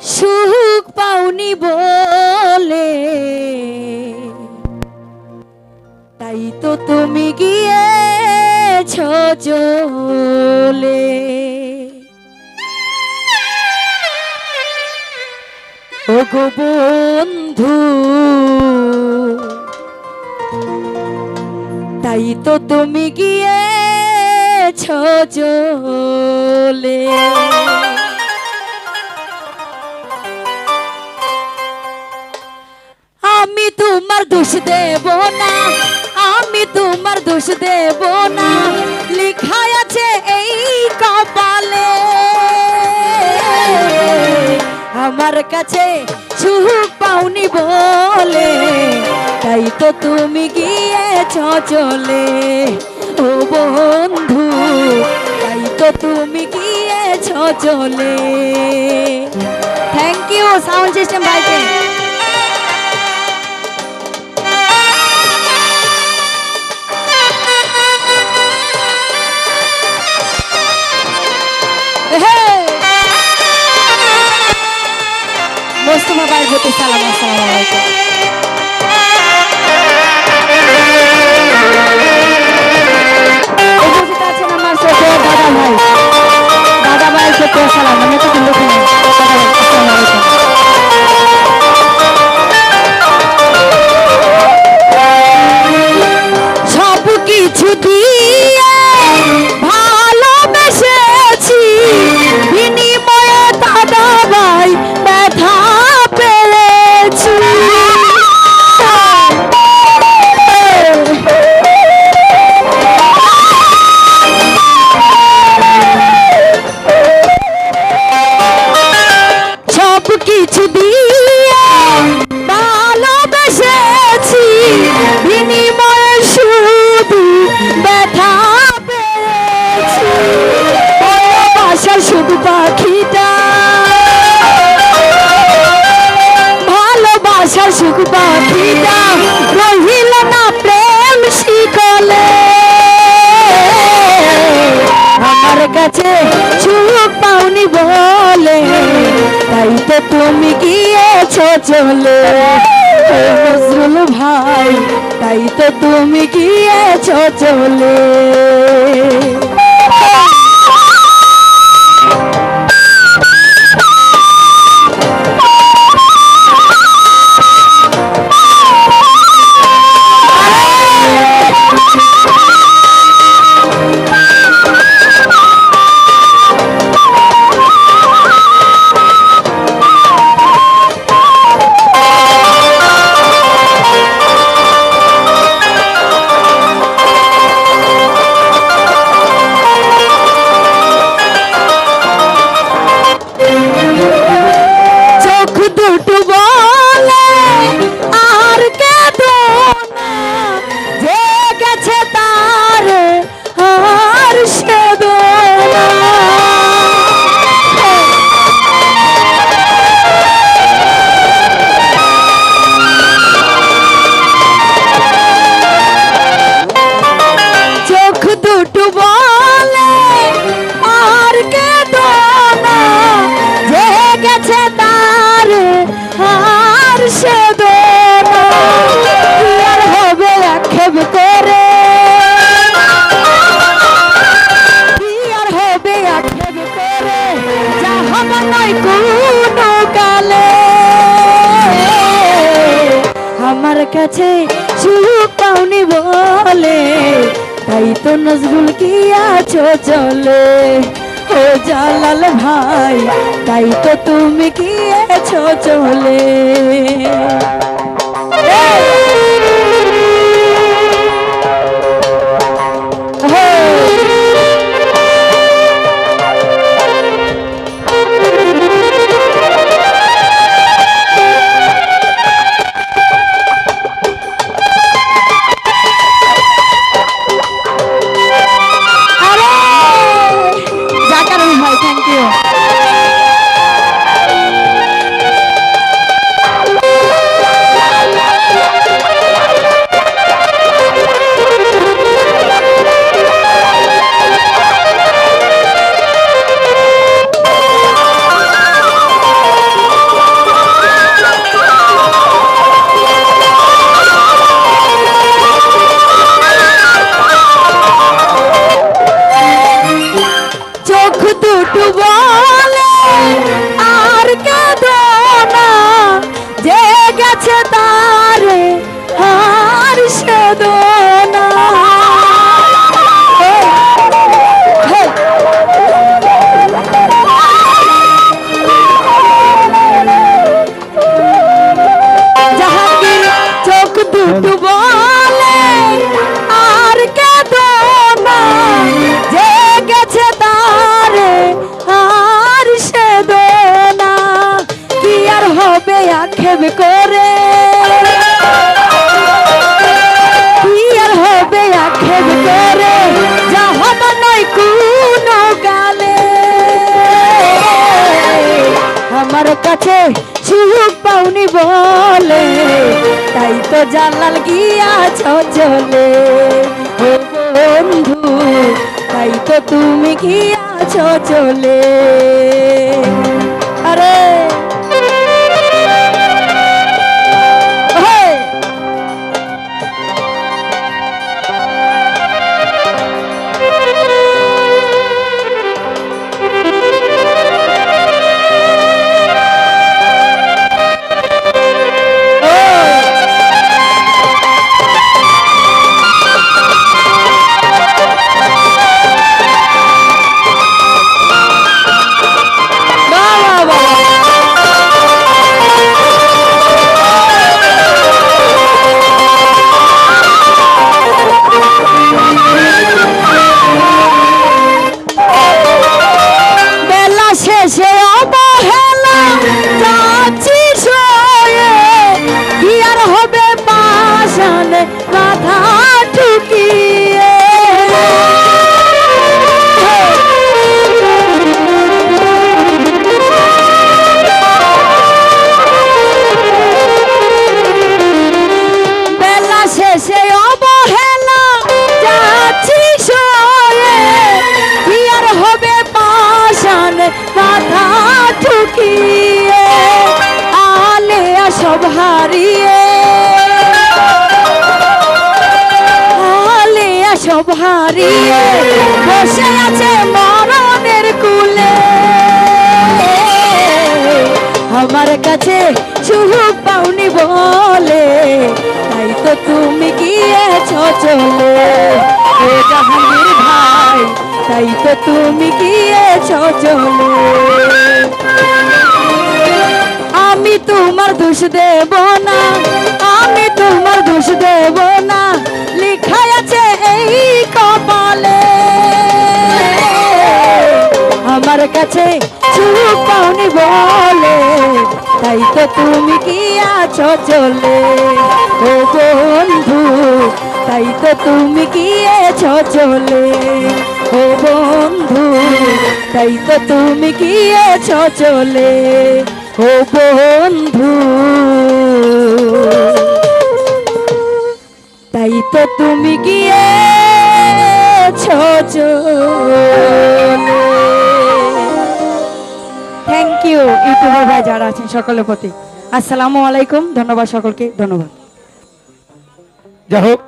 সুখ পাওনি বলে। তাই তো তুমি গিয়েছ চলে। ও গো বন্ধু, তাই তো তুমি গিয়েছ চলে। তোমার দোষ দেব না। আমি তোমার দোষ দেব না। লেখা আছে এই কপালে। আমার কাছে সুখ পাওনি বলে। তাই তো তুমি গিয়েছ চলে। ও বন্ধু, তাই তো তুমি গিয়েছ চলে। থ্যাংক ইউ সাউন্ড সিস্টেম ভাইকে কাছে চুপ পাওনি বলে। তাই তো তুমি গিয়েছো চলে। নজরুল ভাই, তাই তো তুমি গিয়েছো চলে। তো নজরুল কি আছো চলে? ও জালাল ভাই তাই তো তুমি কি আছো চলে? geliyor. বেদনা জাহাঙ্গীর চোখ দুটো বলে, আর কেদনা যে গেছে তারে, আর সে দোনা কি আর হবে আক্ষেপ করে? কাছে সুখ পাওনি বলে। তাই তো জালাল গিয়াছ চলে ও বন্ধু, তাই তো তুমি গিয়াছ চলে আরে সব হারিয়ে। আলে সব হারিয়ে। বসে আছে মরণের কুলে। আমার কাছে সুখ পাওনি বলে। তাই তো তুমি গিয়েছ চলে। জাহাঙ্গীর ভাই, তাই তো তুমি গিয়েছ চলে। আমি তোমার দোষ দেব না, আমি তোমার দোষ দেব না। লেখাই আছে এই কপালে। আমার কাছে পাওনি বলে, তাই তো তুমি কি আছো চলে? ও বন্ধু, তাই তো তুমি কি আছো চলে? ও বন্ধু, তাই তো তুমি কি আছো চলে? ও বন্ধু। তাই তো তুমি গিয়েছ থ্যাংক ইউ ইউটিউবার ভাই যারা আছেন সকলের প্রতি। আসসালামু আলাইকুম, ধন্যবাদ সকলকে, ধন্যবাদ। যাই হোক